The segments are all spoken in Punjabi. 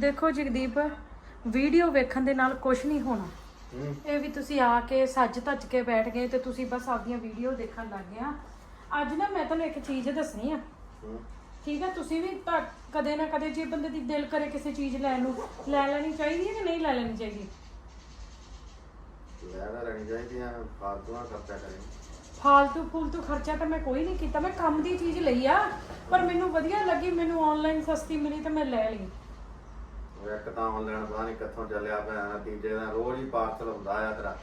ਦੇਖੋ ਜਗਦੀਪ ਵੀਡੀਓ ਵੇਖਣ ਦੇ ਨਾਲ ਕੁਝ ਨਹੀਂ ਹੋਣਾ। ਹੂੰ ਇਹ ਵੀ ਤੁਸੀਂ ਆ ਕੇ ਸੱਜ ਧੱਜ ਕੇ ਬੈਠ ਗਏ ਤੇ ਤੁਸੀਂ ਬਸ ਆਪਦੀਆਂ ਵੀਡੀਓ ਦੇਖਣ ਲੱਗ ਗਏ ਆ। ਅੱਜ ਨਾ ਮੈਂ ਤੁਹਾਨੂੰ ਇੱਕ ਚੀਜ਼ ਦੱਸਣੀ ਆ। ਹੂੰ ਠੀਕ ਹੈ ਤੁਸੀਂ ਵੀ ਤਾਂ ਕਦੇ ਨਾ ਕਦੇ ਜੇ ਬੰਦੇ ਦੀ ਦਿਲ ਕਰੇ ਕਿਸੇ ਚੀਜ਼ ਲੈਣ ਨੂੰ ਲੈ ਲੈਣੀ ਚਾਹੀਦੀ ਹੈ ਕਿ ਨਹੀਂ ਲੈ ਲੈਣੀ ਚਾਹੀਦੀ? ਲੈ ਤਾਂ ਲੈਣੀ ਚਾਹੀਦੀ ਆ ਫਾਲਤੂਆਂ ਖਰਚਾ ਕਰੇ। ਫਾਲਤੂ ਫੂਲਤੂ ਖਰਚਾ ਤਾਂ ਮੈਂ ਕੋਈ ਨਹੀਂ ਕੀਤਾ ਮੈਂ ਕੰਮ ਦੀ ਚੀਜ਼ ਲਈ ਆ। ਪਰ ਮੈਨੂੰ ਵਧੀਆ ਲੱਗੀ ਮੈਨੂੰ ਆਨਲਾਈਨ ਸਸਤੀ ਮਿਲੀ ਤਾਂ ਮੈਂ ਲੈ ਲਈ। ਇੱਕ ਤਾਂ ਆਨਲਾਈਨ ਪਤਾ ਨਹੀਂ ਕਿੱਥੋਂ ਚੱਲਿਆ ਪਿਆ ਤੀਜੇ ਦਿਨ ਰੋਜ਼ ਹੀ ਪਾਰਸਲ ਹੁੰਦਾ ਆ ਤੇਰਾ।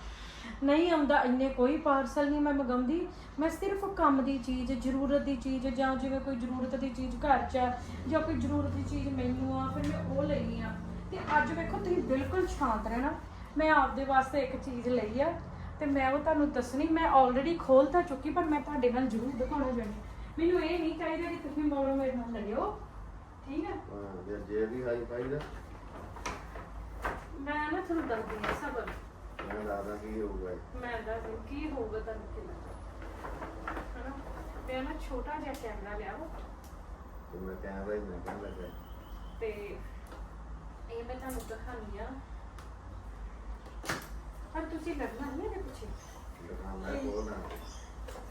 ਨਹੀਂ ਆਉਂਦਾ ਇੰਨੇ ਕੋਈ ਪਾਰਸਲ ਨਹੀਂ ਮੈਂ ਮੰਗਾਉਂਦੀ। ਮੈਂ ਸਿਰਫ ਕੰਮ ਦੀ ਚੀਜ਼ ਜ਼ਰੂਰਤ ਦੀ ਚੀਜ਼ ਜਾਂ ਜਿਵੇਂ ਕੋਈ ਜ਼ਰੂਰਤ ਦੀ ਚੀਜ਼ ਘਰ 'ਚ ਆ ਜਾਂ ਕੋਈ ਜ਼ਰੂਰਤ ਦੀ ਚੀਜ਼ ਮੈਨੂੰ ਆ ਫਿਰ ਮੈਂ ਉਹ ਲੈਣੀ ਆ। ਤੇ ਅੱਜ ਵੇਖੋ ਤੁਸੀਂ ਬਿਲਕੁਲ ਸ਼ਾਂਤ ਰਹਿਣਾ। ਮੈਂ ਆਪਦੇ ਵਾਸਤੇ ਇੱਕ ਚੀਜ਼ ਲਈ ਆ ਤੇ ਮੈਂ ਉਹ ਤੁਹਾਨੂੰ ਦੱਸਣੀ ਮੈਂ ਆਲਰੇਡੀ ਖੋਲ ਤਾਂ ਚੁੱਕੀ ਪਰ ਮੈਂ ਤੁਹਾਡੇ ਨਾਲ ਜ਼ਰੂਰ ਦਿਖਾਉਣਾ ਚਾਹੁੰਦੀ। ਮੈਨੂੰ ਇਹ ਨਹੀਂ ਚਾਹੀਦਾ ਕਿ ਤੁਸੀਂ ਮਗਰੋਂ ਮੇਰੇ ਨਾਲ ਲੜਿਓ। ਠੀਕ ਹੈ ਹਾਂ ਜੇ ਜੇ ਵੀ ਹਾਈ ਪਾਈ ਦਾ। ਮੈਂ ਨਾ ਤੁਹਾਨੂੰ ਦੱਸਦੀ ਹਾਂ ਸਬਰ। ਮੈਂ ਦੱਸਦਾ ਕੀ ਹੋਊਗਾ ਇਹ। ਮੈਂ ਦੱਸਦੀ ਹਾਂ ਕੀ ਹੋਊਗਾ ਤੁਹਾਨੂੰ ਕਿੰਨਾ ਹਨਾ? ਮੈਂ ਨਾ ਛੋਟਾ ਜਿਹਾ ਕੈਮਰਾ ਲਿਆ ਵਾ। ਤੇ ਮੈਂ ਕੈਮਰਾ ਹੀ ਮੈਂ ਕਹਿਣ ਲੱਗਾ। ਤੇ ਇਹ ਮੈਂ ਤੁਹਾਨੂੰ ਦਿਖਾਉਣੀ ਆ ਪਰ ਤੁਸੀਂ ਨਹੀਂ ਇਹਦੇ ਪਿੱਛੇ। ਦੁਕਾਨ ਮੈਂ ਕੋਲ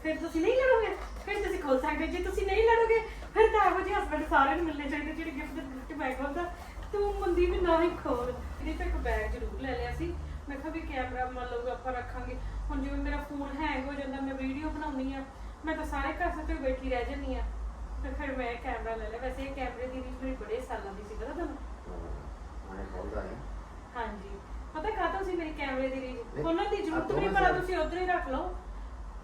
ਫਿਰ ਤੁਸੀਂ ਨਹੀਂ ਲੜੋਗੇ? ਫਿਰ ਤੁਸੀਂ ਖੋਲ ਸਕਦੇ ਜੇ ਤੁਸੀਂ ਨਹੀਂ ਲੜੋਗੇ ਫਿਰ ਤਾਂ ਇਹੋ ਜਿਹੇ ਹਸਬੰਡ ਸਾਰਿਆਂ ਨੂੰ ਮਿਲਣੇ ਚਾਹੀਦੇ ਜਿਹੜੇ ਗਿਫਟ ਦੇ ਗਿਫਟ ਬੈਗ ਹੁੰਦਾ ਤੂੰ ਮੰਦੀ ਵੀ ਨਾ ਹੀ ਖੋਲ ਇਹਦੇ ਤੋਂ ਇੱਕ ਬੈਗ ਜ਼ਰੂਰ ਲੈ ਲਿਆ ਸੀ। ਮੈਂ ਕਿਹਾ ਵੀ ਕੈਮਰਾ ਮੰਨ ਲਓ ਆਪਾਂ ਰੱਖਾਂਗੇ। ਹੁਣ ਜਿਵੇਂ ਮੇਰਾ ਫੋਨ ਹੈਂਗ ਹੋ ਜਾਂਦਾ ਮੈਂ ਵੀਡੀਓ ਬਣਾਉਣੀ ਆ ਮੈਂ ਤਾਂ ਸਾਰੇ ਘਰ ਸੱਤੇ ਬੈਠੀ ਰਹਿ ਜਾਂਦੀ ਆ ਤੇ ਫਿਰ ਮੈਂ ਕੈਮਰਾ ਲੈ ਲਿਆ। ਵੈਸੇ ਇਹ ਕੈਮਰੇ ਦੀ ਰੀਚ ਮੇਰੀ ਬੜੇ ਸਾਲਾਂ ਦੀ ਸੀ ਪਤਾ ਤੁਹਾਨੂੰ? ਮੈਂ ਖੋਲਦਾ ਹੈ ਹਾਂਜੀ। ਪਤਾ ਕਾਹਤੋਂ ਸੀ ਮੇਰੀ ਕੈਮਰੇ ਦੀ ਨਹੀਂ, ਉਹਨਾਂ ਦੀ ਜ਼ਰੂਰਤ ਨਹੀਂ ਪਰ ਤੁਸੀਂ ਉਧਰ ਹੀ ਰੱਖ ਲਓ।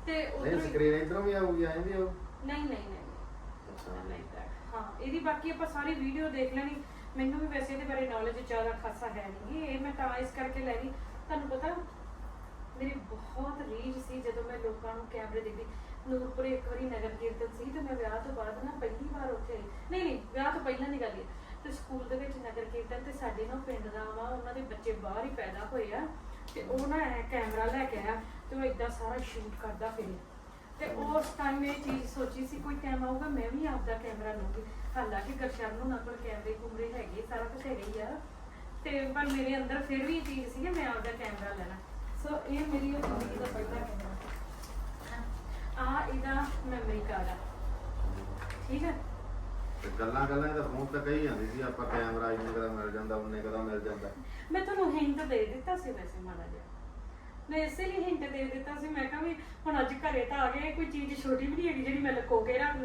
ਤੇ ਨਹੀਂ ਉਧਰ ਸਕਰੀਨ ਇਧਰੋਂ ਵੀ ਆਊਗੀ ਆਏਂਦੀ ਉਹ ਨਹੀਂ ਨਹੀਂ ਨਹੀਂ that. ਹਾਂ ਇਹਦੀ ਬਾਕੀ ਆਪਾਂ ਸਾਰੀ ਵੀਡੀਓ ਦੇਖ ਲੈਣੀ। ਮੈਨੂੰ ਵੀ ਵੈਸੇ ਇਹਦੇ ਬਾਰੇ ਨੌਲੇਜ ਜ਼ਿਆਦਾ ਖਾਸਾ ਹੈ ਨਹੀਂ। ਇਹ ਮੈਂ ਤਾਂ ਇਸ ਕਰਕੇ ਲੈ ਲਈ ਤੁਹਾਨੂੰ ਪਤਾ, ਮੇਰੀ ਬਹੁਤ ਰੀਝ ਸੀ ਜਦੋਂ ਮੈਂ ਲੋਕਾਂ ਨੂੰ ਕੈਮਰੇ ਦੇਖਦੀ। ਨੂਰਪੁਰੇ ਇੱਕ ਵਾਰੀ ਨਗਰ ਕੀਰਤਨ ਸੀ ਤੇ ਮੈਂ ਵਿਆਹ ਤੋਂ ਬਾਅਦ ਨਾ ਪਹਿਲੀ ਵਾਰ ਉੱਥੇ ਨਹੀਂ ਨਹੀਂ, ਵਿਆਹ ਤੋਂ ਪਹਿਲਾਂ ਦੀ ਗੱਲ ਹੈ ਤੇ ਸਕੂਲ ਦੇ ਵਿੱਚ ਨਗਰ ਕੀਰਤਨ ਤੇ ਸਾਡੇ ਨਾ ਪਿੰਡ ਦਾ ਵਾ, ਉਹਨਾਂ ਦੇ ਬੱਚੇ ਬਾਹਰ ਹੀ ਪੈਦਾ ਹੋਏ ਆ। ਤੇ ਉਹ ਨਾ ਐ ਕੈਮਰਾ ਲੈ ਕੇ ਆਇਆ ਤੇ ਉਹ ਇਦਾਂ ਸਾਰਾ ਸ਼ੂਟ ਕਰਦਾ ਫਿਰੇ ਤੇ ਉਸ ਟਾਈਮ ਇਹ ਚੀਜ਼ ਸੋਚੀ ਸੀ, ਕੋਈ ਟਾਈਮ ਆਊਗਾ ਮੈਂ ਵੀ ਆਪਦਾ ਕੈਮਰਾ ਲਵਾਂਗੀ ਹਾਲਾਂਕਿ ਗਰਸ਼ਨ ਨੂੰ ਨਾ ਕੋਲ ਕੈਮਰੇ ਕੁਮਰੇ ਹੈਗੇ ਸਾਰਾ ਕੁਝ ਹੈਗਾ ਹੀ ਆ। ਤੇ ਪਰ ਮੇਰੇ ਅੰਦਰ ਫਿਰ ਵੀ ਇਹ ਚੀਜ਼ ਸੀ ਕਿ ਮੈਂ ਆਪਦਾ ਕੈਮਰਾ ਲੈਣਾ। ਸੋ ਇਹ ਮੇਰੀ ਉਹ ਜ਼ਿੰਦਗੀ ਦਾ ਪਹਿਲਾ ਕੈਮਰਾ। ਆ ਇਹਦਾ ਮੈਮਰੀ ਕਾਰਡ ਆ। ਠੀਕ ਹੈ ਤੇ ਗੱਲਾਂ ਗੱਲਾਂ ਦਾ ਫੋਨ ਤੇ ਕਹੀ ਜਾਂਦੀ ਸੀ ਆਪਾਂ ਕੈਮਰਾ ਇੰਨੇ ਕਦਾ ਮਿਲ ਜਾਂਦਾ ਉਹਨੇ ਕਦਾ ਮਿਲ ਜਾਂਦਾ। ਮੈਂ ਤੁਹਾਨੂੰ ਹਿੰਟ ਦੇ ਦਿੱਤਾ ਸੀ ਵੈਸੇ ਮਾੜਾ ਜਿਹਾ। ਮੈਂ ਇਸੇ ਲਈ ਹਿੰਟ ਦੇ ਦਿੱਤਾ ਸੀ ਮੈਂ ਕਿਹਾ ਵੀ ਹੁਣ ਅੱਜ ਘਰੇ ਤਾਂ ਆ ਗਏ ਕੋਈ ਚੀਜ਼ ਛੋਟੀ ਵੀ ਨਹੀਂ ਹੈਗੀ ਜਿਹੜੀ ਮੈਂ ਲੁਕੋ ਕੇ ਰੱਖ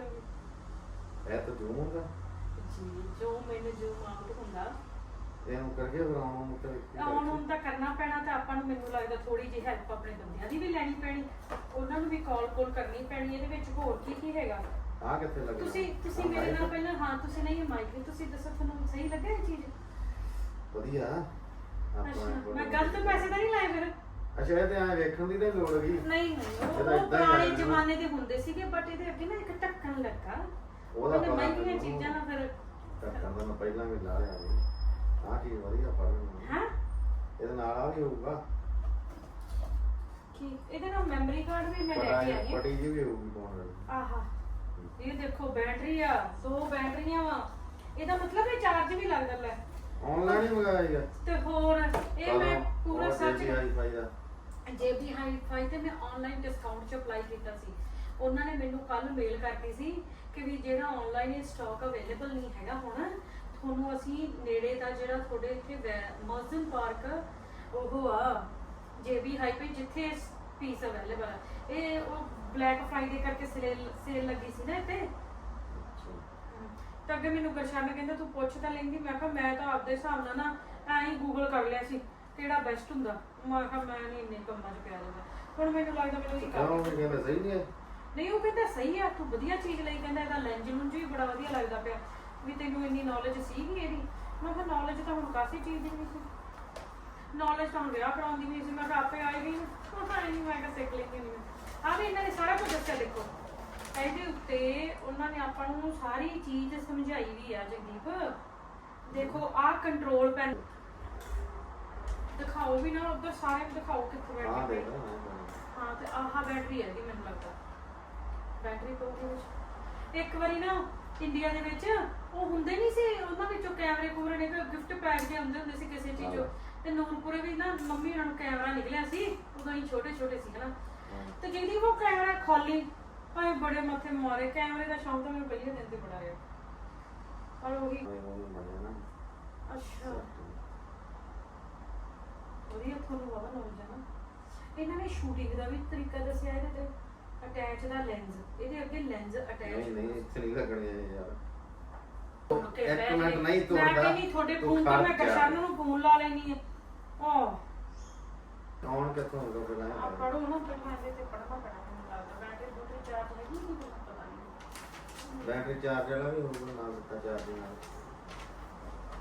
ਜੂਮ ਹੁੰਦਾ ਜੀ ਜੋ ਮੈਨੂੰ ਜੋ ਮਾਊਂਟ ਹੁੰਦਾ। ਇਹਨੂੰ ਕਰਕੇ ਫਿਰ ਆਉਣ ਤੇ ਆਉਣ ਨੂੰ ਤਾਂ ਕਰਨਾ ਪੈਣਾ ਤਾਂ ਆਪਾਂ ਨੂੰ ਮੈਨੂੰ ਲੱਗਦਾ ਥੋੜੀ ਜਿਹੀ ਹੈਲਪ ਆਪਣੇ ਬੰਦਿਆਂ ਦੀ ਵੀ ਲੈਣੀ ਪੈਣੀ। ਉਹਨਾਂ ਨੂੰ ਵੀ ਕਾਲ ਕੋਲ ਕਰਨੀ ਪੈਣੀ ਇਹਦੇ ਵਿੱਚ ਹੋਰ ਕੀ ਕੀ ਹੈਗਾ? ਆ ਕਿੱਥੇ ਲੱਗਣਾ ਤੁਸੀਂ ਤੁਸੀਂ ਮੇਰੇ ਨਾਲ? ਪਹਿਲਾਂ ਹਾਂ ਤੁਸੀਂ ਨਹੀਂ ਮਾਈਕ ਤੁਸੀਂ ਦੱਸੋ ਤੁਹਾਨੂੰ ਸਹੀ ਲੱਗਾ ਇਹ ਚੀਜ਼? ਵਧੀਆ। ਅੱਛਾ ਆਪਾਂ ਮੈਂ ਗਲਤ ਪੈਸੇ ਤਾਂ ਨਹੀਂ ਲਾਏ ਫਿਰ? ਅੱਛਾ ਇਹ ਤੇ ਐ ਵੇਖਣ ਦੀ ਤਾਂ ਲੋੜ ਗਈ ਨਹੀਂ ਨਹੀਂ ਉਹ- ਪੁਰਾਣੇ। ਜ਼ਮਾਨੇ ਦੇ ਹੁੰਦੇ ਸੀਗੇ ਬਟ ਇਹਦੇ ਅੱਗੇ ਨਾ ਇੱਕ ਢੱਕਣ ਲੱਗਾ। ਉਹਦਾ ਉਹਦੇ ਪਤਾ ਮਹਿੰਗੀਆਂ ਮੈਨੂੰ। ਚੀਜ਼ਾਂ ਨਾਲ ਫਿਰ ਢੱਕਣ ਦਾ ਮੈਂ ਪਹਿਲਾਂ ਵੀ ਲਾ ਲਿਆ ਜੀ ਆਹ ਚੀਜ਼ ਵਧੀਆ ਪੜ ਲੈਣੀ ਹੈ? ਇਹਦੇ ਨਾਲ ਆ ਵੀ ਹੋਊਗਾ। ਕੀ? ਇਹਦੇ ਨਾਲ ਮੈਮਰੀ ਕਾਰਡ ਵੀ ਮੈਂ ਲੈ ਕੇ ਆਈ ਹਾਂ ਪਟੀ ਜੀ ਵੀ ਹੋਊਗੀ ਪਾਉਣ ਵਾਲੀ। ਆਹਾ। ਇਹ ਦੇਖੋ ਬੈਟਰੀ ਆ ਦੋ ਬੈਟਰੀਆਂ ਵਾ। ਇਹਦਾ ਮਤਲਬ ਇਹ ਚਾਰਜ ਵੀ ਲੱਗਦਾ ਲੈ ਆਨਲਾਈਨ ਹੀ ਮੰਗਾਇਆ ਯਾਰ ਤੇ ਹੋਰ ਇਹ ਮੈਂ ਪੂਰਾ ਸੱਚ ਆਈ ਫਾਈ ਦਾ। ਜੇਬੀ ਹਾਈਫਾਈ ਤੇ ਮੈਂ ਆਨਲਾਈਨ ਡਿਸਕਾਊਂਟ ਚ ਅਪਲਾਈ ਕੀਤਾ ਸੀ। ਉਹਨਾਂ ਨੇ ਮੈਨੂੰ ਕੱਲ ਮੇਲ ਕਰਤੀ ਸੀ ਕਿ ਵੀ ਜਿਹੜਾ ਆਨਲਾਈਨ ਸਟਾਕ ਅਵੇਲੇਬਲ ਨਹੀਂ ਹੈਗਾ ਹੁਣ ਤੁਹਾਨੂੰ ਅਸੀਂ ਨੇੜੇ ਦਾ ਜਿਹੜਾ ਤੁਹਾਡੇ ਇੱਥੇ ਮੌਜ਼ਨ ਪਾਰਕ ਉਹ ਆ ਜੇਬੀ ਹਾਈਪੇ ਜਿੱਥੇ ਪੀਸ ਅਵੇਲੇਬਲ ਇਹ ਉਹ ਬਲੈਕ ਫਰਾਈਡੇ ਕਰਕੇ ਸੇਲ ਸੇਲ ਲੱਗੀ ਸੀ ਨਾ ਇੱਥੇ? ਤਾਂ ਅੱਗੇ ਮੈਨੂੰ ਗਰਸ਼ਾਨ ਕਹਿੰਦਾ ਤੂੰ ਪੁੱਛ ਤਾਂ ਲੈਂਦੀ। ਮੈਂ ਕਿਹਾ ਮੈਂ ਤਾਂ ਆਪਦੇ ਹਿਸਾਬ ਨਾਲ ਨਾ ਐਂ ਹੀ ਗੂਗਲ ਕਰ ਲਿਆ ਸੀ ਕਿਹੜਾ ਬੈਸਟ ਹੁੰਦਾ? ਮੈਂ ਕਿਹਾ ਮੈਂ ਨਹੀਂ ਇੰਨੇ ਕੰਮਾਂ 'ਚ ਪਿਆ ਜਾਂਦਾ ਹੁਣ ਮੈਨੂੰ ਲੱਗਦਾ ਮੈਨੂੰ ਇਹ ਕੰਮ ਕਹਿੰਦਾ ਸਹੀ ਨਹੀਂ ਹੈ? ਨਹੀਂ ਉਹ ਕਹਿੰਦਾ ਸਹੀ ਆ ਤੂੰ ਵਧੀਆ ਚੀਜ਼ ਲਈ ਕਹਿੰਦਾ ਇਹਦਾ ਲੈਂਜ ਲੂੰਜ ਵੀ ਬੜਾ ਵਧੀਆ ਲੱਗਦਾ ਪਿਆ। ਵੀ ਤੈਨੂੰ ਇੰਨੀ ਨੌਲੇਜ ਸੀਗੀ ਇਹਦੀ? ਮੈਂ ਕਿਹਾ ਨੌਲੇਜ ਤਾਂ ਹੁਣ ਕਾਫੀ ਚੀਜ਼ ਦੀ ਨਹੀਂ ਸੀ। ਨੌਲੇਜ ਤਾਂ ਹੁਣ ਵਿਆਹ ਕਰਾਉਣ ਦੀ ਨਹੀਂ ਸੀ ਮੈਂ ਕਿਹਾ ਆਪੇ ਆਏਗੀ ਉਹ ਤਾਂ ਨਹੀਂ ਮੈਂ ਕਿਹਾ ਸਿੱਖ ਲੈਂਦੀ ਨਹੀਂ ਆ ਵੀ ਇਹਨਾਂ ਨੇ ਸਾਰਾ ਕੁਝ ਦੱਸਿਆ ਦੇਖੋ। ਇਹਦੇ ਉੱਤੇ ਉਹਨਾਂ ਨੇ ਆਪਾਂ ਨੂੰ ਸਾਰੀ ਚੀਜ਼ ਸਮਝਾਈ ਵੀ ਆ ਜਗਦੀਪ। ਦੇਖੋ ਆਹ ਕੰਟਰੋਲ ਪੈਨ ਦਿਖਾਓ ਵੀ ਨਾ ਉਧਰ ਸਾਰੇ ਦਿਖਾਓ ਕਿੱਥੇ ਬੈਠੇ ਹਾਂ ਤੇ ਆਹ ਬੈਟਰੀ ਹੈ ਇਹਦੀ ਮੈਨੂੰ ਲੱਗਦਾ। ਬੈਟਰੀ ਪਊਗੀ ਵਿੱਚ। ਇੱਕ ਵਾਰੀ ਨਾ ਇੰਡੀਆ ਦੇ ਵਿੱਚ ਉਹ ਹੁੰਦੇ ਨਹੀਂ ਸੀ ਉਹਨਾਂ ਵਿੱਚੋਂ ਕੈਮਰੇ ਕੂਮਰੇ ਨੇ ਗਿਫਟ ਪੈਕ ਦੇ ਹੁੰਦੇ ਹੁੰਦੇ ਸੀ ਕਿਸੇ ਚੀਜ਼ੋਂ ਤੇ ਨੂਰਪੁਰੇ ਵੀ ਨਾ ਮੰਮੀ ਉਹਨਾਂ ਨੂੰ ਕੈਮਰਾ ਨਿਕਲਿਆ ਸੀ ਉਦੋਂ ਹੀ ਛੋਟੇ ਛੋਟੇ ਸੀ ਹਨਾ। ਤੇ ਜਿਹਦੀ ਉਹ ਕੈਮਰਾ ਖੋਲੀ ਭਾਵੇਂ ਬੜੇ ਮੱਥੇ ਮਾਰੇ ਕੈਮਰੇ ਦਾ ਸ਼ੌਂਕ ਤਾਂ ਮੈਨੂੰ ਪਹਿਲੇ ਦਿਨ ਤੇ ਬੜਾ ਰਿਹਾ। ਪਰ ਉਹੀ ਅੱਛਾ। ਵਧੀਆ ਤੁਹਾਨੂੰ ਵਾਵਾ ਨੌਲੇਜ ਹੈ ਨਾ ਇਹਨਾਂ ਨੇ ਸ਼ੂਟਿੰਗ ਦਾ ਵੀ ਤਰੀਕਾ ਦੱਸਿਆ ਇਹਦੇ ਤੇ। ਅਟੈਚ ਦਾ ਲੈਂਸ ਇਹਦੇ ਅੱਗੇ ਲੈਂਸ ਅਟੈਚ ਨਹੀਂ ਨਹੀਂ ਇੱਥੇ ਨਹੀਂ ਲੱਗਣੇ ਯਾਰ। ਓਕੇ ਇੱਕ ਮਿੰਟ ਨਹੀਂ ਮੈਂ ਤੋੜਦਾ ਕਹਿੰਦੀ ਤੁਹਾਡੇ ਤੂੰ ਫੋਨ ਤੇ ਮੈਂ। ਗਸ਼ਨ ਨੂੰ ਫੋਨ ਲਾ ਲੈਣੀ ਆ ਕੌਣ ਕਿੱਥੋਂ ਪਹਿਲਾਂ ਇਹ ਆ। ਪੜੋ ਨਾ ਪਹਿਲਾਂ ਇਹਦੇ ਤੇ ਪੜਨਾ ਪੈਣਾ ਮੈਨੂੰ ਲੱਗਦਾ ਬੈਟਰੀ ਬੂਟਰੀ ਚਾਰਜ ਹੈਗੀ ਨਹੀਂ ਪਤਾ ਨਹੀਂ। ਬੈਟਰੀ ਚਾਰਜ ਵਾਲਾ ਵੀ ਹੋਊਗਾ ਨਾਲ ਦਿੱਤਾ ਚਾਰਜਿੰਗ ਨਾਲ।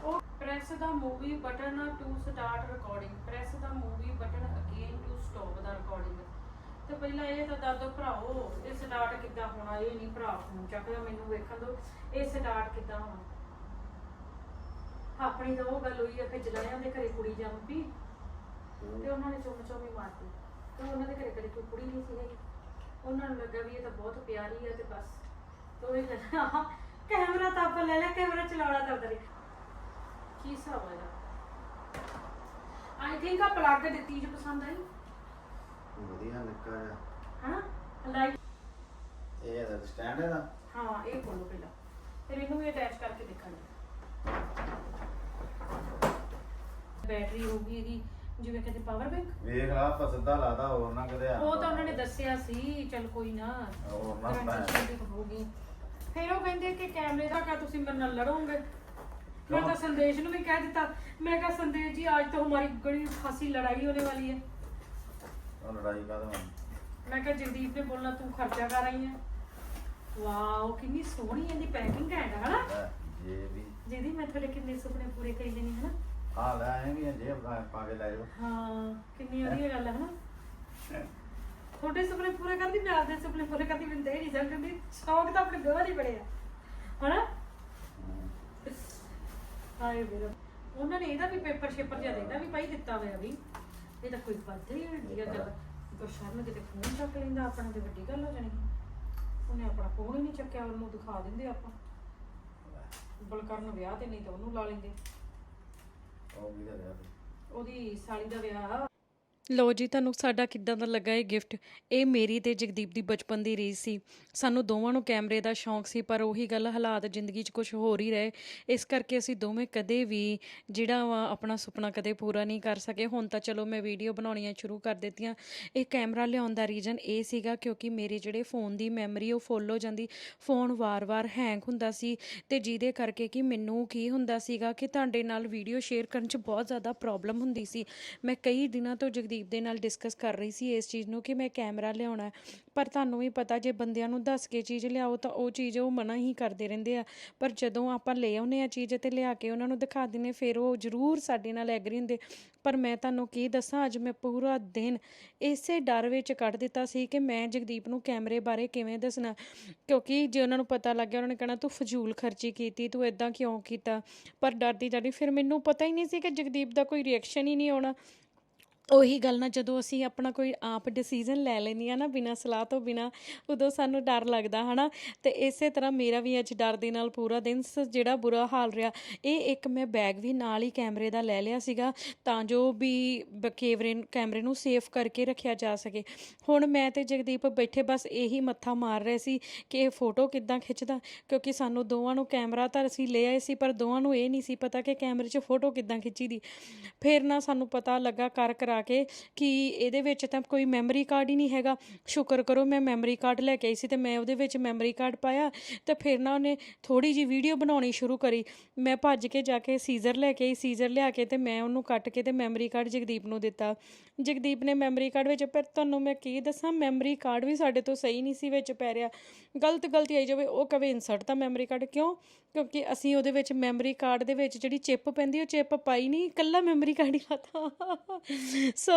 ਉਹ press the movie button to start recording press the movie button again to stop the recording ਤੇ ਪਹਿਲਾਂ ਇਹ ਤਾਂ ਦੱਸ ਭਰਾਓ, ਇਹ ਸਟਾਰਟ ਕਿੱਦਾਂ ਹੋਣਾ? ਇਹ ਨਹੀਂ ਭਰਾ ਫੋਨ ਚੱਕਦਾ, ਮੈਨੂੰ ਵੇਖਣ ਦਿਓ, ਇਹ ਸਟਾਰਟ ਕਿੱਦਾਂ ਹੋਣਾ? ਆਪਣੀ ਤਾਂ ਉਹ ਗੱਲ ਹੋਈ ਆ ਕਿ ਜਲਾਇਆਂ ਦੇ ਘਰੇ ਕੁੜੀ ਜੰਮ ਤੇ ਉਹਨਾਂ ਨੇ ਚੁੰਮ ਚੁੰਮੀ ਮਾਰਤੀ। ਤੇ ਉਹਨਾਂ ਦੇ ਘਰੇ ਕਦੇ ਕੋਈ ਕੁੜੀ ਨਹੀਂ ਸੀ ਹੈਗੀ। ਉਹਨਾਂ ਨੂੰ ਲੱਗਾ ਵੀ ਇਹ ਤਾਂ ਬਹੁਤ ਪਿਆਰੀ ਆ ਤੇ ਬਸ। ਤੋ ਇਹ ਲੱਗਾ ਕੈਮਰਾ ਤਾਂ ਆਪਾਂ ਲੈ ਲਿਆ, ਕੈਮਰਾ ਚਲਾਉਣਾ ਤਾਂ ਉਧਰ ਕੀ ਹਿਸਾਬ ਆ ਆਈ ਥਿੰਕ ਆ ਪਲੱਗ ਦੀ ਚੀਜ਼ ਪਸੰਦ ਆਈ। ਵਧੀਆ ਨਿੱਕਾ ਜਿਹਾ ਹਨਾ ਲਾਈਕ ਇਹ ਇਹਦਾ ਸਟੈਂਡ ਹੈ ਦਾ ਹਾਂ ਇਹ ਖੋਲੋ ਪਹਿਲਾਂ। ਫਿਰ ਇਹਨੂੰ ਵੀ ਅਟੈਚ ਕਰਕੇ ਦੇਖਾਂਗੇ ਬੈਟਰੀ ਹੋਊਗੀ ਇਹਦੀ ਜਿਵੇਂ ਕਹਿੰਦੇ ਪਾਵਰ ਬੈਂਕ ਵੇਖ ਲਾ ਆਪਾਂ ਸਿੱਧਾ ਲਾਦਾ ਹੋਰ ਨਾ ਕਦੇ ਉਹ ਤਾਂ ਉਹਨਾਂ ਨੇ ਦੱਸਿਆ ਸੀ ਚਲ ਕੋਈ ਨਾ। ਹੋਰ ਨਾ ਪਾਇਆ। ਸ਼ੀਟ ਹੋਊਗੀ ਫਿਰ ਉਹ ਕਹਿੰਦੇ ਕਿ ਕੈਮਰੇ ਦਾ ਕਾ ਤੁਸੀਂ ਮੇਰੇ ਨਾਲ ਲੜੋਗੇ? ਮੈਂ ਤਾਂ ਸੰਦੇਸ਼ ਨੂੰ ਵੀ ਕਹਿ ਦਿੱਤਾ। ਮੈਂ ਕਿਹਾ ਸੰਦੇਸ਼ ਜੀ ਅੱਜ ਤਾਂ ਹਮਾਰੀ ਬੜੀ ਖਾਸੀ ਲੜਾਈ ਹੋਣੇ ਵਾਲੀ ਹੈ। ਉਹ ਲੜਾਈ ਕਾਹਦਾ ਮੈਂ ਕਿਹਾ ਜਗਦੀਪ ਨੇ ਬੋਲਣਾ ਤੂੰ ਖਰਚਾ ਕਰ ਰਹੀ ਹੈ ਵਾਓ ਕਿੰਨੀ ਸੋਹਣੀ ਇਹਦੀ ਪੈਕਿੰਗ ਹੈ ਹਨਾ? ਜੇ ਵੀ। ਜਿਹਦੀ ਮੈਂ ਤੁਹਾਡੇ ਕਿੰਨੇ ਸੁਪਨੇ ਪੂਰੇ ਕਰੀ ਲੈਣੀ ਹਨਾ? ਆ ਲੈ ਆਏ ਵੀ ਜੇ ਪਾ ਕੇ ਲੈ ਜਾਓ। ਹਾਂ ਕਿੰਨੀ ਵਧੀਆ ਗੱਲ ਹੈ ਹਨਾ? ਤੁਹਾਡੇ ਸੁਪਨੇ ਪੂਰੇ ਕਰਦੀ ਮੈਂ ਆਪਦੇ ਸੁਪਨੇ ਪੂਰੇ ਕਰਦੀ ਮੈਨੂੰ ਇਹ ਨਹੀਂ ਸਮਝਦੀ ਸ਼ੌਂਕ ਤਾਂ ਆਪਣੇ ਦੋਵਾਂ ਹੀ ਬੜੇ ਆ ਹਨਾ? ਹਾਏ ਵੀਰ ਉਹਨਾਂ ਨੇ ਇਹਦਾ ਵੀ ਪੇਪਰ ਸ਼ੇਪਰ ਜਿਹਾ ਦੇਦਾ ਵੀ ਭਾਈ ਦਿੱਤਾ ਹੋਇਆ ਵੀ। ਇਹ ਤਾਂ ਕੋਈ ਬਾਤ ਹੀ ਨਹੀਂ ਹੈ ਗੱਲ ਗੁਰਸ਼ਰਨ ਕਿਤੇ ਫੋਨ ਚੱਕ ਲੈਂਦਾ ਆਪਣਾ ਤੇ ਵੱਡੀ ਗੱਲ ਹੋ ਜਾਣੀ। ਉਹਨੇ ਆਪਣਾ ਫੋਨ ਹੀ ਨਹੀਂ ਚੱਕਿਆ ਉਹਨੂੰ ਦਿਖਾ ਦਿੰਦੇ ਆਪਾਂ। ਬਲਕਰਨ ਵਿਆਹ ਤੇ ਨਹੀਂ ਤਾਂ ਉਹਨੂੰ ਲਾ ਲੈਂਦੇ। ਉਹ ਵੀ ਦੇ ਉਹਦੀ ਸਾਲੀ ਦਾ ਵਿਆਹ ਲੋ ਜੀ, ਤੁਹਾਨੂੰ ਸਾਡਾ ਕਿੱਦਾਂ ਦਾ ਲੱਗਾ ਇਹ ਗਿਫਟ ਇਹ ਮੇਰੀ ਤੇ ਜਗਦੀਪ ਦੀ ਬਚਪਨ ਦੀ ਰੀਸ ਸੀ। ਸਾਨੂੰ ਦੋਵਾਂ ਨੂੰ ਕੈਮਰੇ ਦਾ ਸ਼ੌਂਕ ਸੀ, ਪਰ ਉਹੀ ਗੱਲ ਹਾਲਾਤ ਜ਼ਿੰਦਗੀ 'ਚ ਕੁਝ ਹੋਰ ਹੀ ਰਹੇ। ਇਸ ਕਰਕੇ ਅਸੀਂ ਦੋਵੇਂ ਕਦੇ ਵੀ ਜਿਹੜਾ ਵਾ ਆਪਣਾ ਸੁਪਨਾ ਕਦੇ ਪੂਰਾ ਨਹੀਂ ਕਰ ਸਕੇ। ਹੁਣ ਤਾਂ ਚਲੋ ਮੈਂ ਵੀਡੀਓ ਬਣਾਉਣੀਆਂ ਸ਼ੁਰੂ ਕਰ ਦਿੱਤੀਆਂ। ਇਹ ਕੈਮਰਾ ਲਿਆਉਣ ਦਾ ਰੀਜ਼ਨ ਇਹ ਸੀਗਾ ਕਿਉਂਕਿ ਮੇਰੇ ਜਿਹੜੇ ਫੋਨ ਦੀ ਮੈਮਰੀ, ਉਹ ਫੁੱਲ ਹੋ ਜਾਂਦੀ। ਫੋਨ ਵਾਰ-ਵਾਰ ਹੈਂਗ ਹੁੰਦਾ ਸੀ ਤੇ ਜਿਹਦੇ ਕਰਕੇ ਕਿ ਮੈਨੂੰ ਕੀ ਹੁੰਦਾ ਸੀਗਾ ਕਿ ਤੁਹਾਡੇ ਨਾਲ ਵੀਡੀਓ ਸ਼ੇਅਰ ਕਰਨ 'ਚ ਬਹੁਤ ਜ਼ਿਆਦਾ ਪ੍ਰੋਬਲਮ ਹੁੰਦੀ ਸੀ। ਮੈਂ ਕਈ ਦਿਨਾਂ ਤੋਂ ਜਗਦੀਪ ਦੇ ਨਾਲ ਡਿਸਕਸ ਕਰ ਰਹੀ ਸੀ ਇਸ ਚੀਜ਼ ਨੂੰ ਕਿ ਮੈਂ ਕੈਮਰਾ ਲਿਆਉਣਾ ਪਰ ਤੁਹਾਨੂੰ ਵੀ ਪਤਾ ਜੇ ਬੰਦਿਆਂ ਨੂੰ ਦੱਸ ਕੇ ਚੀਜ਼ ਲਿਆਓ ਤਾਂ ਉਹ ਚੀਜ਼ ਉਹ ਮਨਾ ਹੀ ਕਰਦੇ ਰਹਿੰਦੇ ਆ। ਪਰ ਜਦੋਂ ਆਪਾਂ ਲੈ ਆਉਂਦੇ ਆ ਚੀਜ਼ ਤੇ ਲਿਆ ਕੇ ਉਹਨਾਂ ਨੂੰ ਦਿਖਾ ਦਿੰਨੇ ਫਿਰ ਉਹ ਜ਼ਰੂਰ ਸਾਡੇ ਨਾਲ ਐਗਰੀ ਹੁੰਦੇ। ਪਰ ਮੈਂ ਤੁਹਾਨੂੰ ਕੀ ਦੱਸਾਂ, ਅੱਜ ਮੈਂ ਪੂਰਾ ਦਿਨ ਇਸੇ ਡਰ ਵਿੱਚ ਕੱਢ ਦਿੱਤਾ ਸੀ ਕਿ ਮੈਂ ਜਗਦੀਪ ਨੂੰ ਕੈਮਰੇ ਬਾਰੇ ਕਿਵੇਂ ਦੱਸਣਾ। ਕਿਉਂਕਿ ਜੇ ਉਹਨਾਂ ਨੂੰ ਪਤਾ ਲੱਗ ਗਿਆ, ਉਹਨਾਂ ਨੇ ਕਹਿਣਾ, ਤੂੰ ਫਜ਼ੂਲ ਖਰਚੀ ਕੀਤੀ, ਤੂੰ ਇਦਾਂ ਕਿਉਂ ਕੀਤਾ? ਪਰ ਡਰਦੀ ਡਰਦੀ ਫਿਰ ਮੈਨੂੰ ਪਤਾ ਹੀ ਨਹੀਂ ਸੀ ਕਿ ਜਗਦੀਪ ਦਾ ਕੋਈ ਰਿਐਕਸ਼ਨ ਹੀ ਨਹੀਂ ਆਉਣਾ। ਉਹੀ ਗੱਲ ਨਾ, ਜਦੋਂ ਅਸੀਂ ਆਪਣਾ ਕੋਈ ਆਪ ਡਿਸੀਜਨ ਲੈ ਲੈਂਦੀਆਂ ਨਾ ਬਿਨਾਂ ਸਲਾਹ ਤੋਂ ਬਿਨਾਂ, ਉਦੋਂ ਸਾਨੂੰ ਡਰ ਲੱਗਦਾ, ਹਨਾ? ਤੇ ਇਸੇ ਤਰ੍ਹਾਂ ਮੇਰਾ ਵੀ ਅੱਜ ਡਰ ਦੇ ਨਾਲ ਪੂਰਾ ਦਿਨ ਸ- ਜਿਹੜਾ ਬੁਰਾ ਹਾਲ ਰਿਹਾ, ਇਹ ਇੱਕ ਮੈਂ ਬੈਗ ਵੀ ਨਾਲ ਹੀ ਕੈਮਰੇ ਦਾ ਲੈ ਲਿਆ ਸੀਗਾ, ਤਾਂ ਜੋ ਵੀ ਬ- ਕੈਮਰੇ ਕੈਮਰੇ ਨੂੰ ਸੇਫ ਕਰਕੇ ਰੱਖਿਆ ਜਾ ਸਕੇ। ਹੁਣ ਮੈਂ ਤੇ ਜਗਦੀਪ ਬੈਠੇ ਬਸ ਇਹੀ ਮੱਥਾ ਮਾਰ ਰਹੇ ਸੀ ਕਿ ਇਹ ਫੋਟੋ ਕਿੱਦਾਂ ਖਿੱਚਦਾ, ਕਿਉਂਕਿ ਸਾਨੂੰ ਦੋਵਾਂ ਨੂੰ ਕੈਮਰਾ ਤਾਂ ਅਸੀਂ ਲੈ ਆਏ ਸੀ, ਪਰ ਦੋਵਾਂ ਨੂੰ ਇਹ ਨਹੀਂ ਸੀ ਪਤਾ ਕਿ ਕੈਮਰੇ 'ਚ ਫੋਟੋ ਕਿੱਦਾਂ ਖਿੱਚੀ ਦੀ ਫਿਰ ਨਾ ਸਾਨੂੰ ਪਤਾ ਲੱਗਾ ਕਰ ਕਰਾ ਕੇ ਕਿ ਇਹਦੇ ਵਿੱਚ ਤਾਂ ਕੋਈ ਮੈਮਰੀ ਕਾਰਡ ਹੀ ਨਹੀਂ ਹੈਗਾ। ਸ਼ੁਕਰ ਕਰੋ ਮੈਂ ਮੈਮਰੀ ਕਾਰਡ ਲੈ ਕੇ ਆਈ ਸੀ ਤੇ ਮੈਂ ਉਹਦੇ ਵਿੱਚ ਮੈਮਰੀ ਕਾਰਡ ਪਾਇਆ ਤੇ ਫਿਰ ਨਾ ਉਹਨੇ ਥੋੜੀ ਜੀ ਵੀਡੀਓ ਬਣਾਉਣੀ ਸ਼ੁਰੂ ਕਰੀ। ਮੈਂ ਭੱਜ ਕੇ ਜਾ ਕੇ ਸੀਜ਼ਰ ਲੈ ਕੇ ਆਈ। ਸੀਜ਼ਰ ਲਿਆ ਕੇ ਤੇ ਮੈਂ ਉਹਨੂੰ ਕੱਟ ਕੇ ਤੇ ਮੈਮਰੀ ਕਾਰਡ ਜਗਦੀਪ ਨੂੰ ਦਿੱਤਾ। ਜਗਦੀਪ ਨੇ ਮੈਮਰੀ ਕਾਰਡ ਵਿੱਚ, ਪਰ ਤੁਹਾਨੂੰ ਮੈਂ ਕੀ ਦੱਸਾਂ ਮੈਮਰੀ ਕਾਰਡ ਵੀ ਸਾਡੇ ਤੋਂ ਸਹੀ ਨਹੀਂ ਸੀ ਵਿੱਚ ਪੈ ਰਿਹਾ। ਗਲਤ ਗਲਤੀ ਆਈ ਜਾਵੇ, ਉਹ ਕਵੇ ਇਨਸਰਟ ਤਾਂ ਮੈਮਰੀ ਕਾਰਡ ਕਿਉਂ? ਕਿਉਂਕਿ ਅਸੀਂ ਉਹਦੇ ਵਿੱਚ ਮੈਮਰੀ ਕਾਰਡ ਦੇ ਵਿੱਚ ਜਿਹੜੀ ਚਿਪ ਪੈਂਦੀ, ਉਹ ਚਿਪ ਪਾਈ ਨਹੀਂ, ਇਕੱਲਾ ਮੈਮਰੀ ਕਾਰਡ ਹੀ ਲਾਤਾ। ਸੋ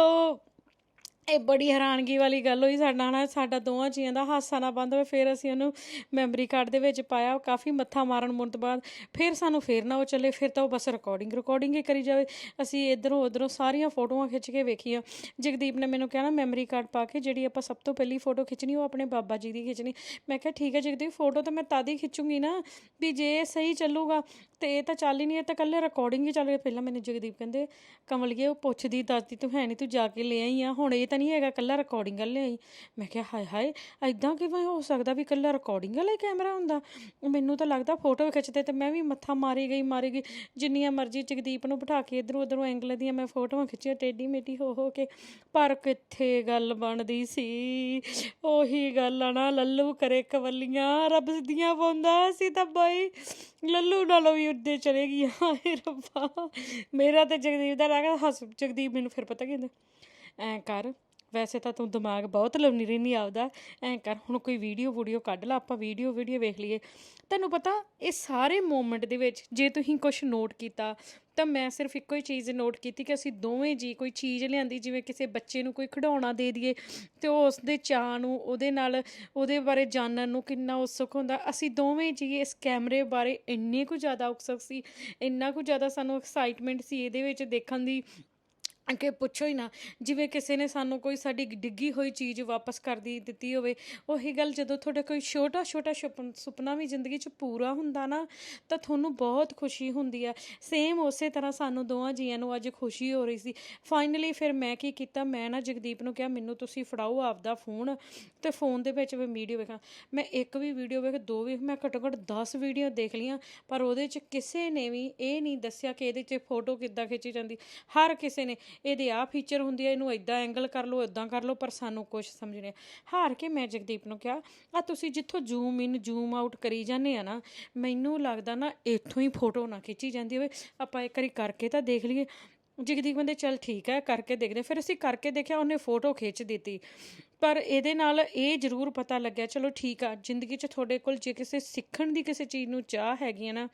ਇਹ ਬੜੀ ਹੈਰਾਨਗੀ ਵਾਲੀ ਗੱਲ ਹੋਈ ਸਾਡਾ ਨਾ, ਸਾਡਾ ਦੋਵਾਂ ਜੀਆਂ ਦਾ ਹਾਸਾ ਨਾ ਬੰਦ ਹੋਵੇ, ਫਿਰ ਅਸੀਂ ਉਹਨੂੰ ਮੈਮਰੀ ਕਾਰਡ ਦੇ ਵਿੱਚ ਪਾਇਆ, ਉਹ ਕਾਫੀ ਮੱਥਾ ਮਾਰਨ ਮੁਰਨ ਤੋਂ ਬਾਅਦ ਫਿਰ ਸਾਨੂੰ ਫਿਰ ਨਾ ਉਹ ਚੱਲੇ, ਫਿਰ ਤਾਂ ਉਹ ਬਸ ਰਿਕਾਰਡਿੰਗ ਰਿਕਾਰਡਿੰਗ ਹੀ ਕਰੀ ਜਾਵੇ। ਅਸੀਂ ਇਧਰੋਂ ਉਧਰੋਂ ਸਾਰੀਆਂ ਫੋਟੋਆਂ ਖਿੱਚ ਕੇ ਵੇਖੀਆਂ। ਜਗਦੀਪ ਨੇ ਮੈਨੂੰ ਕਿਹਾ ਨਾ, ਮੈਮਰੀ ਕਾਰਡ ਪਾ ਕੇ ਜਿਹੜੀ ਆਪਾਂ ਸਭ ਤੋਂ ਪਹਿਲੀ ਫੋਟੋ ਖਿੱਚਣੀ, ਉਹ ਆਪਣੇ ਬਾਬਾ ਜੀ ਦੀ ਖਿੱਚਣੀ। ਮੈਂ ਕਿਹਾ, ਠੀਕ ਹੈ ਜਗਦੀਪ, ਫੋਟੋ ਤਾਂ ਮੈਂ ਤਦ ਹੀ ਖਿੱਚੂੰਗੀ ਨਾ ਵੀ ਜੇ ਸਹੀ ਚੱਲੂਗਾ, ਤੇ ਇਹ ਤਾਂ ਚੱਲ ਹੀ ਨਹੀਂ, ਇਹ ਤਾਂ ਕੱਲੇ ਰਿਕਾਰਡਿੰਗ ਹੀ ਚੱਲ ਰਹੀ ਪਹਿਲਾਂ ਮੈਨੂੰ ਜਗਦੀਪ ਕਹਿੰਦੇ ਕਮਲੀਏ ਉਹ ਪੁੱਛਦੀ, ਦੱਸਦੀ, ਤੂੰ ਹੈ ਨਹੀਂ ਤੂੰ ਜਾ ਕੇ ਲੈ ਆਈ ਆ, ਹੁਣ ਇਹ ਤਾਂ ਨਹੀਂ ਹੈਗਾ ਕੱਲਾ ਰਿਕਾਰਡਿੰਗ ਵਾਲਾ ਲਿਆਈ ਮੈਂ ਕਿਹਾ, ਹਾਏ ਹਾਏ ਐਦਾਂ ਕਿਵੇਂ ਹੋ ਸਕਦਾ ਵੀ ਕੱਲਾ ਰਿਕਾਰਡਿੰਗ ਵਾਲਾ ਹੀ ਕੈਮਰਾ ਹੁੰਦਾ? ਮੈਨੂੰ ਤਾਂ ਲੱਗਦਾ ਫੋਟੋ ਖਿੱਚਦੇ ਤੇ ਮੈਂ ਵੀ ਮੱਥਾ ਮਾਰੀ ਗਈ ਮਾਰੀ ਗਈ। ਜਿੰਨੀਆਂ ਮਰਜ਼ੀ ਜਗਦੀਪ ਨੂੰ ਬਿਠਾ ਕੇ ਇਧਰੋਂ ਉਧਰੋਂ ਐਂਗਲ ਦੀਆਂ ਮੈਂ ਫੋਟੋਆਂ ਖਿੱਚੀਆਂ, ਟੇਢੀ ਮੇਟੀ ਹੋ ਹੋ ਕੇ। ਪਰ ਕਿੱਥੇ ਗੱਲ ਬਣਦੀ ਸੀ? ਉਹੀ ਗੱਲ ਆ ਨਾ, ਲੱਲੂ ਕਰੇ ਕਵਲੀਆਂ, ਰੱਬ ਦੀਆਂ ਪਾਉਂਦਾ ਸੀ ਤਾਂ ਬਾਈ ਲੱਲੂ ਨਾਲੋਂ ਵੀ ਉੱਡੇ ਚਲੇ ਗਈ ਹਾਏ ਰੱਬਾ। ਮੇਰਾ ਤੇ ਜਗਦੀਪ ਦਾ ਲੱਗਾ ਹੱਸ, ਜਗਦੀਪ ਮੈਨੂੰ ਫਿਰ ਪਤਾ ਕਹਿੰਦਾ ਐ ਕਰ ਵੈਸੇ ਤਾਂ ਤੂੰ ਦਿਮਾਗ ਬਹੁਤ ਲਾਉਣੀ ਰਹਿੰਦੀ ਆਪਦਾ। ਐਂ ਕਰ, ਹੁਣ ਕੋਈ ਵੀਡੀਓ ਵੀਡੀਓ ਕੱਢ ਲਾ, ਆਪਾਂ ਵੀਡੀਓ ਵੀਡੀਓ ਵੇਖ ਲਈਏ। ਤੁਹਾਨੂੰ ਪਤਾ, ਇਹ ਸਾਰੇ ਮੂਮੈਂਟ ਦੇ ਵਿੱਚ ਜੇ ਤੁਸੀਂ ਕੁਝ ਨੋਟ ਕੀਤਾ, ਤਾਂ ਮੈਂ ਸਿਰਫ ਇੱਕੋ ਹੀ ਚੀਜ਼ ਨੋਟ ਕੀਤੀ ਕਿ ਅਸੀਂ ਦੋਵੇਂ ਜੀ ਕੋਈ ਚੀਜ਼ ਲਿਆਂਦੀ, ਜਿਵੇਂ ਕਿਸੇ ਬੱਚੇ ਨੂੰ ਕੋਈ ਖਿਡੌਣਾ ਦੇ ਦਈਏ ਤੇ ਉਹ ਉਸ ਦੇ ਚਾਅ ਨੂੰ, ਉਹਦੇ ਨਾਲ, ਉਹਦੇ ਬਾਰੇ ਜਾਣਨ ਨੂੰ ਕਿੰਨਾ ਉਤਸੁਕ ਹੁੰਦਾ। ਅਸੀਂ ਦੋਵੇਂ ਜੀ ਇਸ ਕੈਮਰੇ ਬਾਰੇ ਇੰਨੇ ਕੁ ਜ਼ਿਆਦਾ ਉਤਸੁਕ ਸੀ, ਇੰਨਾ ਕੁ ਜ਼ਿਆਦਾ ਸਾਨੂੰ ਐਕਸਾਈਟਮੈਂਟ ਸੀ ਇਹਦੇ ਵਿੱਚ ਦੇਖਣ ਦੀ ਕਿ ਪੁੱਛੋ ਹੀ ਨਾ, ਜਿਵੇਂ ਕਿਸੇ ਨੇ ਸਾਨੂੰ ਕੋਈ ਸਾਡੀ ਡਿੱਗੀ ਹੋਈ ਚੀਜ਼ ਵਾਪਸ ਕਰ ਦੀ ਦਿੱਤੀ ਹੋਵੇ, ਉਹੀ ਗੱਲ ਜਦੋਂ ਤੁਹਾਡਾ ਕੋਈ ਛੋਟਾ ਛੋਟਾ ਸੁਪਨ- ਸੁਪਨਾ ਵੀ ਜ਼ਿੰਦਗੀ 'ਚ ਪੂਰਾ ਹੁੰਦਾ ਨਾ, ਤਾਂ ਤੁਹਾਨੂੰ ਬਹੁਤ ਖੁਸ਼ੀ ਹੁੰਦੀ ਆ। ਸੇਮ ਉਸੇ ਤਰ੍ਹਾਂ ਸਾਨੂੰ ਦੋਵਾਂ ਜੀਆਂ ਨੂੰ ਅੱਜ ਖੁਸ਼ੀ ਹੋ ਰਹੀ ਸੀ। ਫਾਈਨਲੀ ਫਿਰ ਮੈਂ ਕੀ ਕੀਤਾ, ਮੈਂ ਨਾ ਜਗਦੀਪ ਨੂੰ ਕਿਹਾ, ਮੈਨੂੰ ਤੁਸੀਂ ਫੜਾਓ ਆਪਦਾ ਫੋਨ ਤੇ ਫੋਨ ਦੇ ਵਿੱਚ ਮੈਂ ਵੀਡੀਓ ਵੇਖਾਂ। ਮੈਂ ਇੱਕ ਵੀ ਵੀਡੀਓ ਵੇਖ, ਦੋ ਵੀ, ਮੈਂ ਘੱਟੋ ਘੱਟ 10 ਵੀਡੀਓ ਦੇਖ ਲਈਆਂ, ਪਰ ਉਹਦੇ 'ਚ ਕਿਸੇ ਨੇ ਵੀ ਇਹ ਨਹੀਂ ਦੱਸਿਆ ਕਿ ਇਹਦੇ 'ਚ ਫੋਟੋ ਕਿੱਦਾਂ ਖਿੱਚੀ ਜਾਂਦੀ। ਹਰ ਕਿਸੇ ਨੇ ਇਹਦੇ ਆਹ ਫੀਚਰ ਹੁੰਦੀ ਆ, ਇਹਨੂੰ ਇਦਾਂ ਐਂਗਲ ਕਰ ਲਓ ਇਦਾਂ ਕਰ ਲਓ, ਪਰ ਸਾਨੂੰ ਕੁਝ ਸਮਝ ਨਹੀਂ ਆਇਆ। ਹਾਰ ਕੇ ਮੈਂ ਜਗਦੀਪ ਨੂੰ ਕਿਹਾ, ਆ ਤੁਸੀਂ ਜਿੱਥੋਂ ਜ਼ੂਮ ਇਨ ਜ਼ੂਮ ਆਊਟ ਕਰੀ ਜਾਂਦੇ ਆ ਨਾ, ਮੈਨੂੰ ਲੱਗਦਾ ਨਾ ਇੱਥੋਂ ਹੀ ਫੋਟੋ ਨਾ ਖਿੱਚੀ ਜਾਂਦੀ ਹੋਵੇ। ਆਪਾਂ ਇੱਕ ਵਾਰੀ ਕਰਕੇ ਤਾਂ ਦੇਖ ਲਈਏ। ਜਗਦੀਪ ਕਹਿੰਦੇ, ਚੱਲ ਠੀਕ ਹੈ ਕਰਕੇ ਦੇਖਦੇ ਫਿਰ ਅਸੀਂ ਕਰਕੇ ਦੇਖਿਆ, ਉਹਨੇ ਫੋਟੋ ਖਿੱਚ ਦਿੱਤੀ। ਪਰ ਇਹਦੇ ਨਾਲ ਇਹ ਜ਼ਰੂਰ ਪਤਾ ਲੱਗਿਆ, ਚਲੋ ਠੀਕ ਆ, ਜ਼ਿੰਦਗੀ 'ਚ ਤੁਹਾਡੇ ਕੋਲ ਜੇ ਕਿਸੇ ਸਿੱਖਣ ਦੀ ਕਿਸੇ ਚੀਜ਼ ਨੂੰ ਚਾਹ ਹੈਗੀ ਹੈ ਨਾ,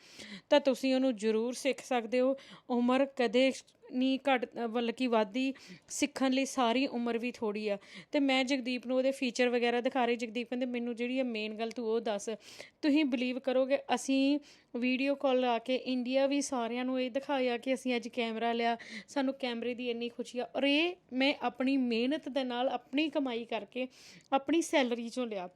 ਤਾਂ ਤੁਸੀਂ ਉਹਨੂੰ ਜ਼ਰੂਰ ਸਿੱਖ ਸਕਦੇ ਹੋ। ਉਮਰ ਕਦੇ ਨਹੀਂ ਘਟ ਬਲਕਿ ਵਾਦੀ ਸਿੱਖਣ ਲਈ ਸਾਰੀ ਉਮਰ ਵੀ ਥੋੜੀ ਆ। ਤੇ ਮੈਂ ਜਗਦੀਪ ਨੂੰ ਉਹਦੇ ਫੀਚਰ ਵਗੈਰਾ ਦਿਖਾ ਰਹੀ ਜਗਦੀਪ ਕਹਿੰਦੇ, ਮੈਨੂੰ ਜਿਹੜੀ ਆ ਮੇਨ ਗੱਲ ਤੂੰ ਉਹ ਦੱਸ। ਤੁਸੀਂ ਬਲੀਵ ਕਰੋਗੇ, ਅਸੀਂ ਵੀਡੀਓ ਕਾਲ ਲਾ ਕੇ ਇੰਡੀਆ ਵੀ ਸਾਰਿਆਂ ਨੂੰ ਇਹ ਦਿਖਾਇਆ ਕਿ ਅਸੀਂ ਅੱਜ ਕੈਮਰਾ ਲਿਆ। ਸਾਨੂੰ ਕੈਮਰੇ ਦੀ ਇੰਨੀ ਖੁਸ਼ੀ ਆ। ਔਰ ਇਹ ਮੈਂ ਆਪਣੀ ਮਿਹਨਤ ਦੇ ਨਾਲ ਆਪਣੀ ਕਮਾਈ ਕਰਕੇ ਆਪਣੀ ਸੈਲਰੀ ਚੋਂ ਲਿਆ।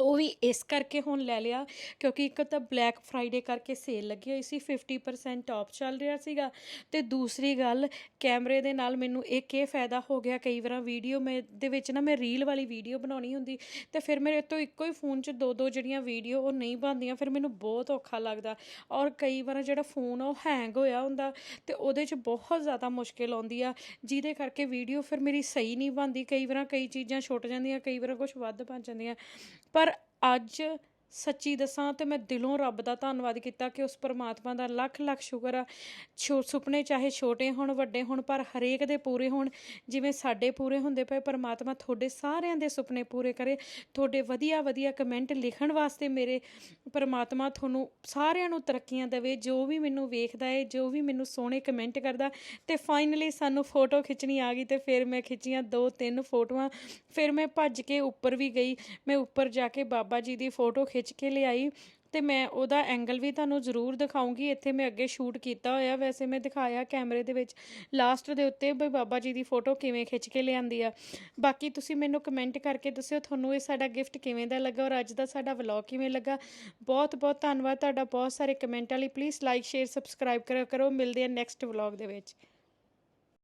ਉਹ ਵੀ ਇਸ ਕਰਕੇ ਹੁਣ ਲੈ ਲਿਆ, ਕਿਉਂਕਿ ਇੱਕ ਤਾਂ ਬਲੈਕ ਫਰਾਈਡੇ ਕਰਕੇ ਸੇਲ ਲੱਗੀ ਹੋਈ ਸੀ 50% ਆਫ ਚੱਲ ਰਿਹਾ ਸੀਗਾ। ਤੇ ਦੂਸਰੀ ਗੱਲ, ਕੈਮਰੇ ਦੇ ਨਾਲ ਮੈਨੂੰ ਇਹ ਇਹ ਫਾਇਦਾ ਹੋ ਗਿਆ, ਕਈ ਵਾਰ ਵੀਡੀਓ ਮੈਂ, ਦੇ ਵਿੱਚ ਨਾ ਮੈਂ ਰੀਲ ਵਾਲੀ ਵੀਡੀਓ ਬਣਾਉਣੀ ਹੁੰਦੀ, ਤੇ ਫਿਰ ਮੇਰੇ ਤੋਂ ਇੱਕੋ ਹੀ ਫੋਨ 'ਚ ਦੋ ਦੋ ਜਿਹੜੀਆਂ ਵੀਡੀਓ ਉਹ ਨਹੀਂ ਬਣਦੀਆਂ, ਫਿਰ ਮੈਨੂੰ ਬਹੁਤ ਔਖਾ ਲੱਗਦਾ। ਔਰ ਕਈ ਵਾਰ ਜਿਹੜਾ ਫੋਨ ਆ, ਉਹ ਹੈਂਗ ਹੋਇਆ ਹੁੰਦਾ, ਤੇ ਉਹਦੇ 'ਚ ਬਹੁਤ ਜ਼ਿਆਦਾ ਮੁਸ਼ਕਿਲ ਆਉਂਦੀ ਆ, ਜਿਹਦੇ ਕਰਕੇ ਵੀਡੀਓ ਫਿਰ ਮੇਰੀ ਸਹੀ ਨਹੀਂ ਬਣਦੀ, ਕਈ ਵਾਰ ਕਈ ਚੀਜ਼ਾਂ ਛੁੱਟ ਜਾਂਦੀਆਂ, ਕਈ ਵਾਰ ਕੁਝ ਵੱਧ ਬਣ ਜਾਂਦੀਆਂ। ਪਰ ਅੱਜ ਸੱਚੀ ਦੱਸਾਂ ਤੇ ਮੈਂ ਦਿਲੋਂ ਰੱਬ ਦਾ ਧੰਨਵਾਦ ਕੀਤਾ ਕਿ ਉਸ ਪਰਮਾਤਮਾ ਦਾ ਲੱਖ ਲੱਖ ਸ਼ੁਕਰ ਆ। ਛੋ ਸੁਪਨੇ ਚਾਹੇ ਛੋਟੇ ਹੋਣ, ਵੱਡੇ ਹੋਣ, ਪਰ ਹਰੇਕ ਦੇ ਪੂਰੇ ਹੋਣ। ਜਿਵੇਂ ਸਾਡੇ ਪੂਰੇ ਹੁੰਦੇ ਪਏ, ਪਰਮਾਤਮਾ ਤੁਹਾਡੇ ਸਾਰਿਆਂ ਦੇ ਸੁਪਨੇ ਪੂਰੇ ਕਰੇ। ਤੁਹਾਡੇ ਵਧੀਆ ਵਧੀਆ ਕਮੈਂਟ ਲਿਖਣ ਵਾਸਤੇ ਮੇਰੇ ਪਰਮਾਤਮਾ ਤੁਹਾਨੂੰ ਸਾਰਿਆਂ ਨੂੰ ਤਰੱਕੀਆਂ ਦੇਵੇ। ਜੋ ਵੀ ਮੈਨੂੰ ਵੇਖਦਾ ਹੈ ਜੋ ਵੀ ਮੈਨੂੰ ਸੋਹਣੇ ਕਮੈਂਟ ਕਰਦਾ, ਤੇ ਫਾਈਨਲੀ ਸਾਨੂੰ ਫੋਟੋ ਖਿੱਚਣੀ ਆ ਗਈ ਤੇ ਫਿਰ ਮੈਂ ਖਿੱਚੀਆਂ ਦੋ ਤਿੰਨ ਫੋਟੋਆਂ ਫਿਰ ਮੈਂ ਭੱਜ ਕੇ ਉੱਪਰ ਵੀ ਗਈ। ਮੈਂ ਉੱਪਰ ਜਾ ਕੇ ਬਾਬਾ ਜੀ ਦੀ ਫੋਟੋ ਖਿੱਚ ਕੇ ਲਿਆਈ ਤੇ ਮੈਂ ਉਹਦਾ ਐਂਗਲ ਵੀ ਤੁਹਾਨੂੰ ਜ਼ਰੂਰ ਦਿਖਾਉਂਗੀ। ਇੱਥੇ ਮੈਂ ਅੱਗੇ ਸ਼ੂਟ ਕੀਤਾ ਹੋਇਆ। ਵੈਸੇ ਮੈਂ ਦਿਖਾਇਆ ਕੈਮਰੇ ਦੇ ਵਿੱਚ ਲਾਸਟ ਦੇ ਉੱਤੇ ਵੀ ਬਾਬਾ ਜੀ ਦੀ ਫੋਟੋ ਕਿਵੇਂ ਖਿੱਚ ਕੇ ਲਿਆਂਦੀ ਆ। ਬਾਕੀ ਤੁਸੀਂ ਮੈਨੂੰ ਕਮੈਂਟ ਕਰਕੇ ਦੱਸਿਓ ਤੁਹਾਨੂੰ ਇਹ ਸਾਡਾ ਗਿਫਟ ਕਿਵੇਂ ਦਾ ਲੱਗਾ ਔਰ ਅੱਜ ਦਾ ਸਾਡਾ ਵਲੌਗ ਕਿਵੇਂ ਲੱਗਾ। ਬਹੁਤ ਬਹੁਤ ਧੰਨਵਾਦ। ਤੁਹਾਡਾ ਬਹੁਤ ਸਾਰੇ ਕਮੈਂਟਾਂ ਲਈ ਪਲੀਜ਼ ਲਾਈਕ ਸ਼ੇਅਰ ਸਬਸਕ੍ਰਾਈਬ ਕਰਿਆ ਕਰੋ। ਮਿਲਦੇ ਆ ਨੈਕਸਟ ਵਲੌਗ ਦੇ ਵਿੱਚ।